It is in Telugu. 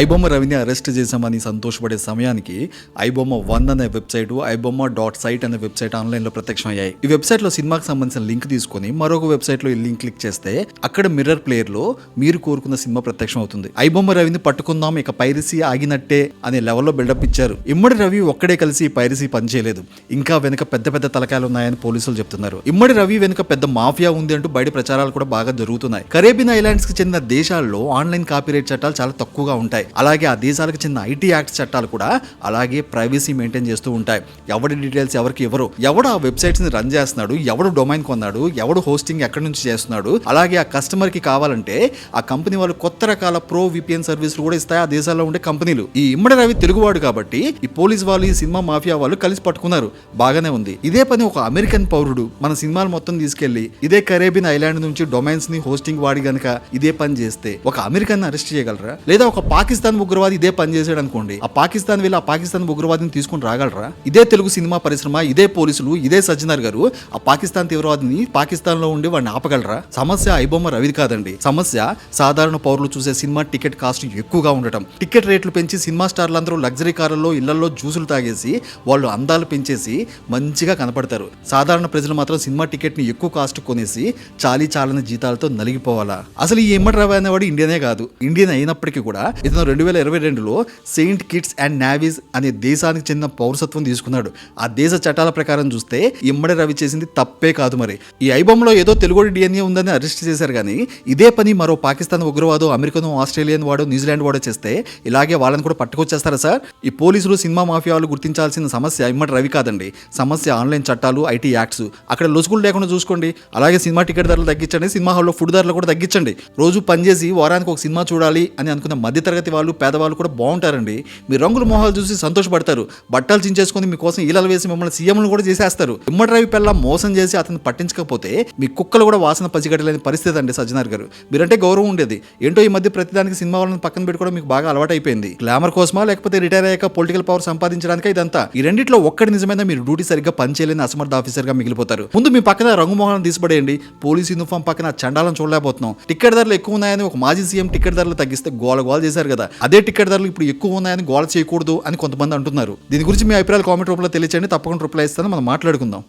ఐబొమ్మ రవిని అరెస్ట్ చేశామని సంతోషపడే సమయానికి ఐబొమ్మ వన్ అనే వెబ్సైట్ ఐబొమ్మ డాట్ సైట్ అనే వెబ్సైట్ ఆన్లైన్లో ప్రత్యక్షం అయ్యాయి ఈ వెబ్సైట్లో సినిమాకి సంబంధించిన లింక్ తీసుకొని మరొక వెబ్సైట్లో ఈ లింక్ క్లిక్ చేస్తే అక్కడ మిర్రర్ ప్లేయర్లో మీరు కోరుకున్న సినిమా ప్రత్యక్షం అవుతుంది ఐబొమ్మ రవిని పట్టుకుందాం ఇక పైరసీ ఆగినట్టే అనే లెవెల్లో బిల్డప్ ఇచ్చారు. ఇమ్మడి రవి ఒక్కడే కలిసి పైరసీ పనిచేయలేదు ఇంకా వెనుక పెద్ద పెద్ద తలకాయలు ఉన్నాయని పోలీసులు చెప్తున్నారు. ఇమ్మడి రవి వెనుక పెద్ద మాఫియా ఉంది అంటూ బయట ప్రచారాలు కూడా బాగా జరుగుతున్నాయి. కరేబియన్ ఐలాండ్స్కి చెందిన దేశాల్లో ఆన్లైన్ కాపీరైట్ చట్టాలు చాలా తక్కువగా ఉంటాయి. అలాగే ఆ దేశాలకు చెందిన ఐటీ యాక్ట్ చట్టాలు కూడా అలాగే ప్రైవసీ మెయింటైన్ చేస్తూ ఉంటాయి. ఎవరి డీటెయిల్స్ ఎవరికి ఎవరు ఎవడు ఆ వెబ్సైట్స్ని రన్ చేస్తున్నాడు ఎవడు డొమైన్ కొన్నాడు ఎవడు హోస్టింగ్ ఎక్కడి నుంచి చేస్తున్నాడు అలాగే ఆ కస్టమర్కి కావాలంటే ఆ కంపెనీ వాళ్ళు కొత్త రకాల ప్రో విపిఎన్ సర్వీసులు కూడా ఇస్తాయి ఆ దేశాల్లో ఉండే కంపెనీలు. ఈ ఇమ్మడి రవి తెలుగువాడు కాబట్టి ఈ పోలీస్ వాళ్ళు ఈ సినిమా మాఫియా వాళ్ళు కలిసి పట్టుకున్నారు. బాగానే ఉంది. ఇదే పని ఒక అమెరికన్ పౌరుడు మన సినిమాలు మొత్తం తీసుకెళ్ళి ఇదే కరేబియన్ ఐలాండ్ నుంచి డొమైన్స్ని హోస్టింగ్ వాడి గనక ఇదే పని చేస్తే ఒక అమెరికన్ అరెస్ట్ చేయగలరా? లేదా ఒక పాకిస్తాన్ పాకిస్తాన్ ఉగ్రవాది ఇదే పనిచేసాడు అనుకోండి ఆ పాకిస్తాన్ వెళ్ళి ఆ పాకిస్తాన్ ఉగ్రవాదిని తీసుకుని రాగలరా? ఇదే తెలుగు సినిమా పరిశ్రమ ఇదే పోలీసులు ఇదే సజ్జనార్ గారు ఆ పాకిస్తాన్ తీవ్రవాదిని పాకిస్తాన్లో ఉండి వాడిని ఆపగలరా? సమస్య ఐబొమ్మ రవిది కాదండి. సమస్య సాధారణ పౌరులు చూసే సినిమా టికెట్ కాస్ట్ ఎక్కువగా ఉండటం. టికెట్ రేట్లు పెంచి సినిమా స్టార్లందరూ లగ్జరీ కార్లలో ఇళ్ళలో జ్యూసులు తాగేసి వాళ్ళు అందాలు పెంచేసి మంచిగా కనపడతారు. సాధారణ ప్రజలు మాత్రం సినిమా టికెట్ని ఎక్కువ కాస్ట్ కొనేసి చాలీ చాలని జీతాలతో నలిగిపోవాలా? అసలు ఈ ఎమ్మడి రవి అనేవాడు ఇండియనే కాదు. ఇండియన్ అయినప్పటికీ కూడా ఇతను రెండు వేల ఇరవై రెండులో సెయింట్ కిట్స్ అండ్ నావీస్ అనే దేశానికి చెందిన పౌరసత్వం తీసుకున్నాడు. ఆ దేశ చట్టాల ప్రకారం చూస్తే ఇమ్మడి రవి చేసింది తప్పే కాదు మరి. ఈ ఐబొమ్మలో ఏదో తెలుగు డిఎన్ఏ ఉందని అరెస్ట్ చేశారు కానీ ఇదే పని మరో పాకిస్తాన్ ఉగ్రవాదు అమెరికను ఆస్ట్రేలియన్ వాడు న్యూజిలాండ్ వాడు చేస్తే ఇలాగే వాళ్ళని కూడా పట్టుకొచ్చేస్తారా సార్? ఈ పోలీసులు సినిమా మాఫియాలు గుర్తించాల్సిన సమస్య ఇమ్మడి రవి కాదండి. సమస్య ఆన్లైన్ చట్టాలు ఐటీ యాక్ట్స్. అక్కడ లొసుగులు లేకుండా చూసుకోండి. అలాగే సినిమా టికెట్ ధరలు తగ్గించండి. సినిమా హాల్లో ఫుడ్ ధరలు కూడా తగ్గించండి. రోజు పనిచేసి వారానికి ఒక సినిమా చూడాలి అని అనుకున్న మధ్యతరగతి వాళ్ళు పేదవాళ్ళు కూడా బాగుంటారండి. మీ రంగుల మొహాలు చూసి సంతోషపడతారు. బట్టలు చించేసుకొని మీకోసం ఈలలు వేసి మిమ్మల్ని సీఎంలు కూడా చేసేస్తారు. ఇమ్మడి పిల్ల మోసం చేసి అతను పట్టించకపోతే మీ కుక్కలు కూడా వాసన పసిగట్టలేని పరిస్థితి అండి సజ్జనార్ గారు. మీరంటే గౌరవం ఉండేది. ఏంటో ఈ మధ్య ప్రతిదానికి సినిమా వాళ్ళని పక్కన పెట్టుకోవడం మీకు బాగా అలవాటు అయిపోయింది గ్లామర్ కోసమా లేకపోతే రిటైర్ అయ్యాక పొలిటికల్ పవర్ సంపాదించడానికి ఇదంతా? ఈ రెండిట్లో ఒక్కటి నిజమైన మీరు డ్యూటీ సరిగ్గా పనిచేయలేని అసమర్థ ఆఫీసర్గా మిగిలిపోతారు. ముందు మీ పక్కన రంగు మొహాలను తీసిపడేయండి. పోలీస్ యూనిఫామ్ పక్కన చండాలను చూడలేకపోతున్నాం. టికెట్ ధరలు ఎక్కువ ఉన్నాయని ఒక మాజీ సీఎం టికెట్ ధరలు తగ్గిస్తే గోల గోల చేశారు కదా. అదే టికెట్ ధరలు ఇప్పుడు ఎక్కువ ఉన్నాయని గోల చేయకూడదు అని కొంతమంది అంటున్నారు. దీని గురించి మీ అభిప్రాయాలు కామెంట్ రూపంలో తెలియచేయండి. తప్పకుండా రిప్లై ఇస్తాను. మనం మాట్లాడుకుందాం.